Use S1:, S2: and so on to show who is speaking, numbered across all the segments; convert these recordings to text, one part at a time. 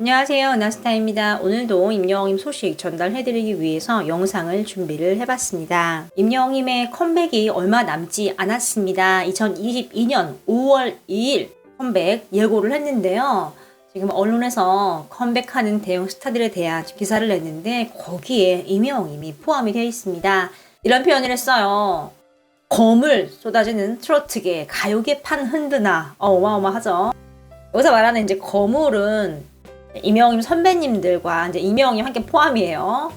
S1: 안녕하세요. 나스타입니다. 오늘도 임영웅님 소식 전달해드리기 위해서 영상을 준비를 해봤습니다. 임영웅님의 컴백이 얼마 남지 않았습니다. 2022년 5월 2일 컴백 예고를 했는데요. 지금 언론에서 컴백하는 대형 스타들에 대한 기사를 냈는데 거기에 임영웅님이 포함이 되어 있습니다. 이런 표현을 했어요. 검을 쏟아지는 트로트계, 가요계 판 흔드나 어, 어마어마하죠. 여기서 말하는 이제 거물은 이명임 선배님들과 이제 이명임 함께 포함이에요.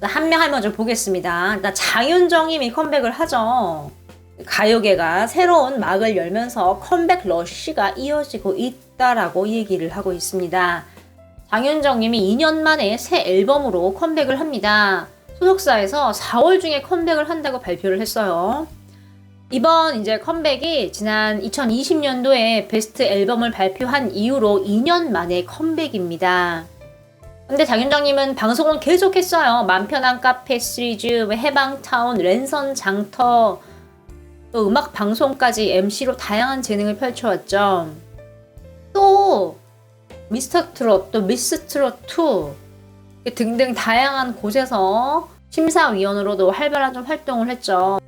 S1: 한 명 한 명 좀 보겠습니다. 일단 장윤정님이 컴백을 하죠. 가요계가 새로운 막을 열면서 컴백 러쉬가 이어지고 있다라고 얘기를 하고 있습니다. 장윤정님이 2년 만에 새 앨범으로 컴백을 합니다. 소속사에서 4월 중에 컴백을 한다고 발표를 했어요. 이번 이제 컴백이 지난 2020년도에 베스트 앨범을 발표한 이후로 2년 만에 컴백입니다. 근데 장윤정님은 방송은 계속했어요. 만편한 카페 시리즈, 뭐 해방타운, 랜선 장터, 또 음악 방송까지 MC로 다양한 재능을 펼쳐왔죠. 또 미스터 트롯, 또 미스 트롯 2 등등 다양한 곳에서 심사위원으로도 활발한 좀 활동을 했죠.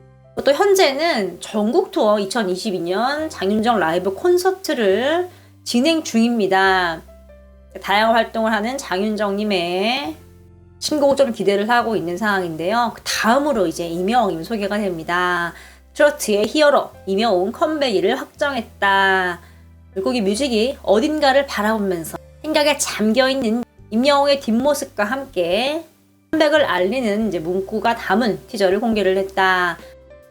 S1: 또 현재는 전국 투어 2022년 장윤정 라이브 콘서트를 진행 중입니다. 다양한 활동을 하는 장윤정님의 신곡을 좀 기대를 하고 있는 상황인데요. 그 다음으로 이제 이명웅 소개가 됩니다. 트로트의 히어로 이명웅 컴백일을 확정했다. 물고기 뮤직이 어딘가를 바라보면서 생각에 잠겨있는 임영웅의 뒷모습과 함께 컴백을 알리는 이제 문구가 담은 티저를 공개를 했다.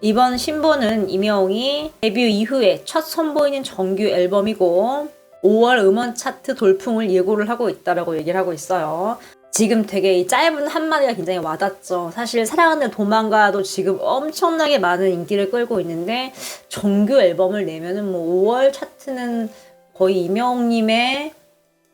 S1: 이번 신보는 임영웅이 데뷔 이후에 첫 선보이는 정규 앨범이고 5월 음원 차트 돌풍을 예고를 하고 있다라고 얘기를 하고 있어요. 지금 되게 이 짧은 한마디가 굉장히 와닿죠. 사실 사랑하는 도망가도 지금 엄청나게 많은 인기를 끌고 있는데 정규 앨범을 내면은 뭐 5월 차트는 거의 임영웅님의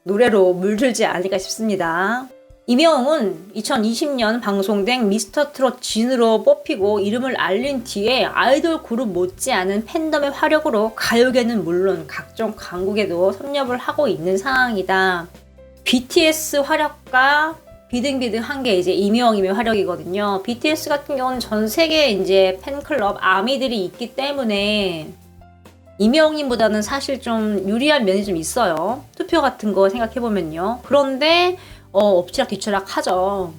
S1: 노래로 물들지 않을까 싶습니다. 이명웅은 2020년 방송된 미스터 트롯 진으로 뽑히고 이름을 알린 뒤에 아이돌 그룹 못지않은 팬덤의 화력으로 가요계는 물론 각종 강국에도 섭렵을 하고 있는 상황이다. BTS 화력과 비등비등한 게 이제 이명웅의 화력이거든요. BTS 같은 경우는 전 세계 이제 팬클럽 아미들이 있기 때문에 이명웅보다는 사실 좀 유리한 면이 좀 있어요. 투표 같은 거 생각해 보면요. 그런데 어, 엎치락 뒤치락 하죠.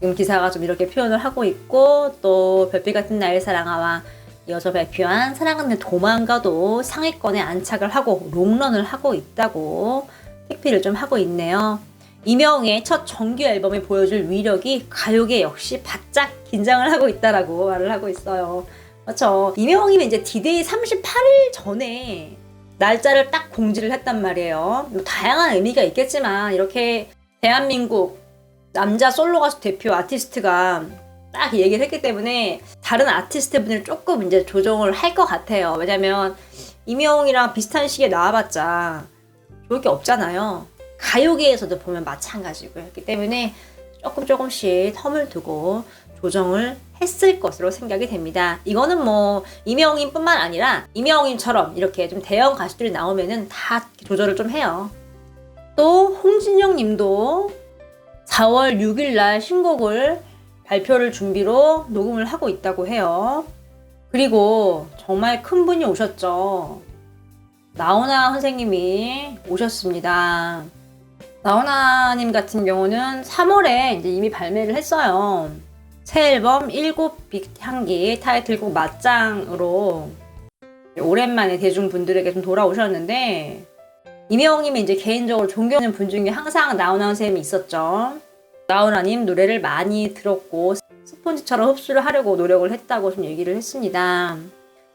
S1: 지금 기사가 좀 이렇게 표현을 하고 있고 또 별빛 같은 나의 사랑아와 이어서 발표한 사랑하는 도망가도 상위권에 안착을 하고 롱런을 하고 있다고 택피를 좀 하고 있네요. 이명의 첫 정규 앨범이 보여줄 위력이 가요계 역시 바짝 긴장을 하고 있다라고 말을 하고 있어요. 그렇죠. 이명이면 이제 디데이 38일 전에 날짜를 딱 공지를 했단 말이에요. 뭐 다양한 의미가 있겠지만 이렇게 대한민국 남자 솔로 가수 대표 아티스트가 딱 얘기를 했기 때문에 다른 아티스트 분들 조금 이제 조정을 할 것 같아요. 왜냐면 임영웅이랑 비슷한 시기에 나와봤자 좋을 게 없잖아요. 가요계에서도 보면 마찬가지고 그렇기 때문에 조금 조금씩 텀을 두고 조정을 했을 것으로 생각이 됩니다. 이거는 뭐 이명웅뿐만 아니라 이명웅처럼 이렇게 좀 대형 가수들이 나오면은 다 조절을 좀 해요. 또 홍진영 님도 4월 6일 날 신곡을 발표를 준비로 녹음을 하고 있다고 해요. 그리고 정말 큰 분이 오셨죠. 나훈아 선생님이 오셨습니다. 나훈아님 같은 경우는 3월에 이제 이미 발매를 했어요. 새 앨범 7빛 향기 타이틀곡 맞짱으로 오랜만에 대중분들에게 좀 돌아오셨는데 이명웅님이 이제 개인적으로 존경하는 분 중에 항상 나훈아 선생님이 있었죠. 나훈아님 노래를 많이 들었고 스폰지처럼 흡수를 하려고 노력을 했다고 좀 얘기를 했습니다.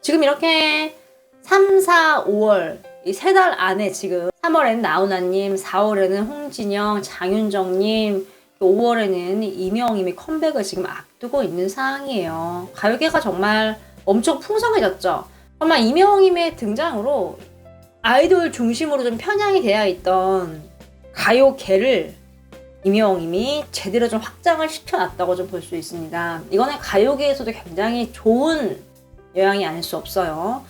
S1: 지금 이렇게 3, 4, 5월 이 세 달 안에 지금 3월에는 나훈아님, 4월에는 홍진영, 장윤정님, 5월에는 이명임이 컴백을 지금 앞두고 있는 상황이에요. 가요계가 정말 엄청 풍성해졌죠. 정말 이명임의 등장으로 아이돌 중심으로 좀 편향이 되어 있던 가요계를 이명임이 제대로 좀 확장을 시켜놨다고 좀 볼 수 있습니다. 이거는 가요계에서도 굉장히 좋은 영향이 아닐 수 없어요.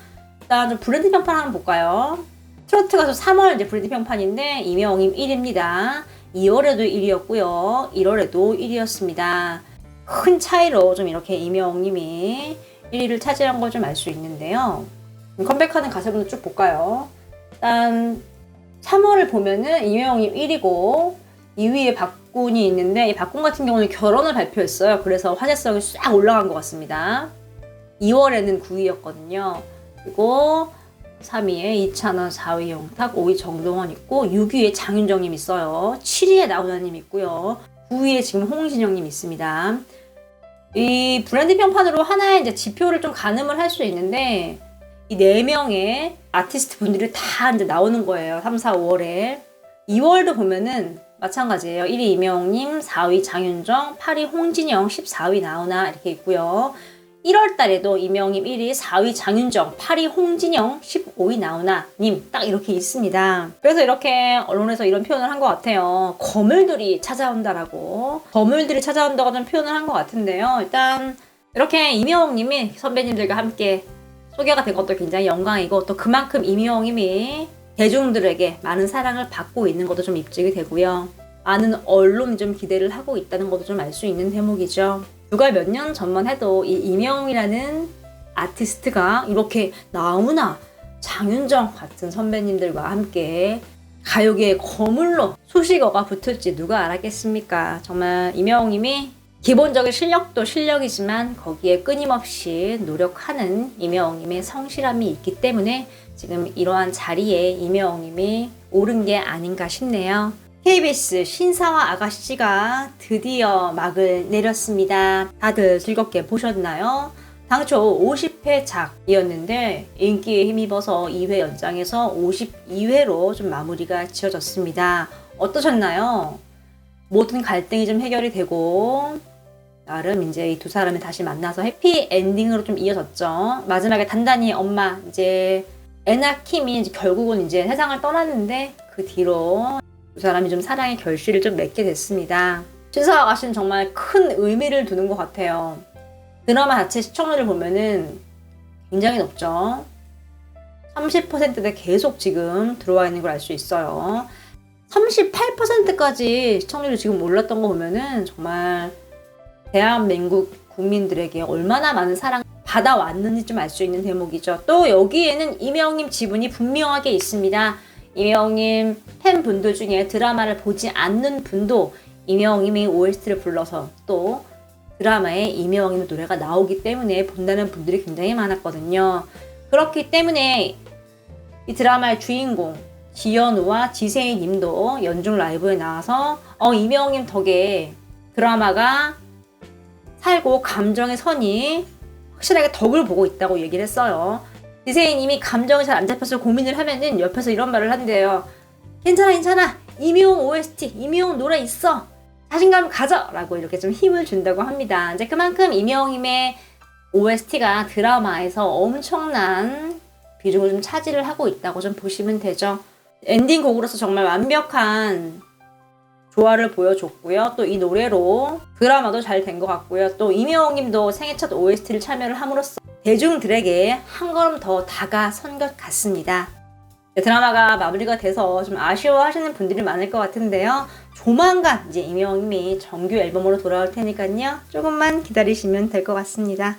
S1: 일단 좀 브랜드 평판 한번 볼까요? 트로트 가수 3월 이제 브랜드 평판인데 이명웅님 1위입니다. 2월에도 1위였고요. 1월에도 1위였습니다. 큰 차이로 좀 이렇게 이명웅님이 1위를 차지한 걸 좀 알 수 있는데요. 컴백하는 가수분들 쭉 볼까요? 일단 3월을 보면은 이명웅님 1위고 2위에 박군이 있는데 이 박군 같은 경우는 결혼을 발표했어요. 그래서 화제성이 싹 올라간 것 같습니다. 2월에는 9위였거든요. 그리고 3위에 이찬원, 4위 영탁, 5위 정동원 있고 6위에 장윤정님 있어요. 7위에 나훈아님 있고요. 9위에 지금 홍진영님 있습니다. 이 브랜드 평판으로 하나의 이제 지표를 좀 가늠을 할 수 있는데 이 네 명의 아티스트 분들이 다 이제 나오는 거예요. 3, 4, 5월에. 2월도 보면은 마찬가지예요. 1위 이명웅님, 4위 장윤정, 8위 홍진영, 14위 나훈아 이렇게 있고요. 1월 달에도 이명님 1위, 4위 장윤정, 8위 홍진영, 15위 나훈아님 딱 이렇게 있습니다. 그래서 이렇게 언론에서 이런 표현을 한 것 같아요. 거물들이 찾아온다라고. 거물들이 찾아온다고 좀 표현을 한 것 같은데요. 일단 이렇게 이명웅님이 선배님들과 함께 소개가 된 것도 굉장히 영광이고 또 그만큼 이명웅님이 대중들에게 많은 사랑을 받고 있는 것도 좀 입증이 되고요. 많은 언론이 좀 기대를 하고 있다는 것도 좀 알 수 있는 대목이죠. 누가 몇년 전만 해도 이 이명이라는 아티스트가 이렇게 나훈아, 장윤정 같은 선배님들과 함께 가요계의 거물로 소식어가 붙을지 누가 알았겠습니까? 정말 이명웅님이 기본적인 실력도 실력이지만 거기에 끊임없이 노력하는 이명웅님의 성실함이 있기 때문에 지금 이러한 자리에 이명웅님이 오른 게 아닌가 싶네요. KBS 신사와 아가씨가 드디어 막을 내렸습니다. 다들 즐겁게 보셨나요? 당초 50회 작이었는데 인기에 힘입어서 2회 연장해서 52회로 좀 마무리가 지어졌습니다. 어떠셨나요? 모든 갈등이 좀 해결이 되고 나름 이제 이 두 사람이 다시 만나서 해피 엔딩으로 좀 이어졌죠. 마지막에 단단히 엄마 이제 애나 킴이 이제 결국은 이제 세상을 떠났는데 그 뒤로 두 사람이 좀 사랑의 결실을 좀 맺게 됐습니다. 신사 아가씨는 정말 큰 의미를 두는 것 같아요. 드라마 자체 시청률을 보면은 굉장히 높죠. 30%대 계속 지금 들어와 있는 걸 알 수 있어요. 38%까지 시청률이 지금 올랐던 거 보면은 정말 대한민국 국민들에게 얼마나 많은 사랑 받아왔는지 좀 알 수 있는 대목이죠. 또 여기에는 이명님 지분이 분명하게 있습니다. 이명님 팬분들 중에 드라마를 보지 않는 분도 이명님이 OST를 불러서 또 드라마에 이명님의 노래가 나오기 때문에 본다는 분들이 굉장히 많았거든요. 그렇기 때문에 이 드라마의 주인공 지연우와 지세희 님도 연중 라이브에 나와서 어 이명님 덕에 드라마가 살고 감정의 선이 확실하게 덕을 보고 있다고 얘기를 했어요. 지세희님이 감정이 잘 안 잡혀서 고민을 하면은 옆에서 이런 말을 한대요. 괜찮아, 괜찮아. 이미용 OST, 이미용 노래 있어. 자신감 가져! 라고 이렇게 좀 힘을 준다고 합니다. 이제 그만큼 이명님의 OST가 드라마에서 엄청난 비중을 좀 차지를 하고 있다고 좀 보시면 되죠. 엔딩 곡으로서 정말 완벽한 조화를 보여줬고요. 또 이 노래로 드라마도 잘 된 것 같고요. 또 님도 생애 첫 OST를 참여를 함으로써 대중들에게 한 걸음 더 다가선 것 같습니다. 네, 드라마가 마무리가 돼서 좀 아쉬워하시는 분들이 많을 것 같은데요. 조만간 이제 이명웅 님이 정규 앨범으로 돌아올 테니까요. 조금만 기다리시면 될 것 같습니다.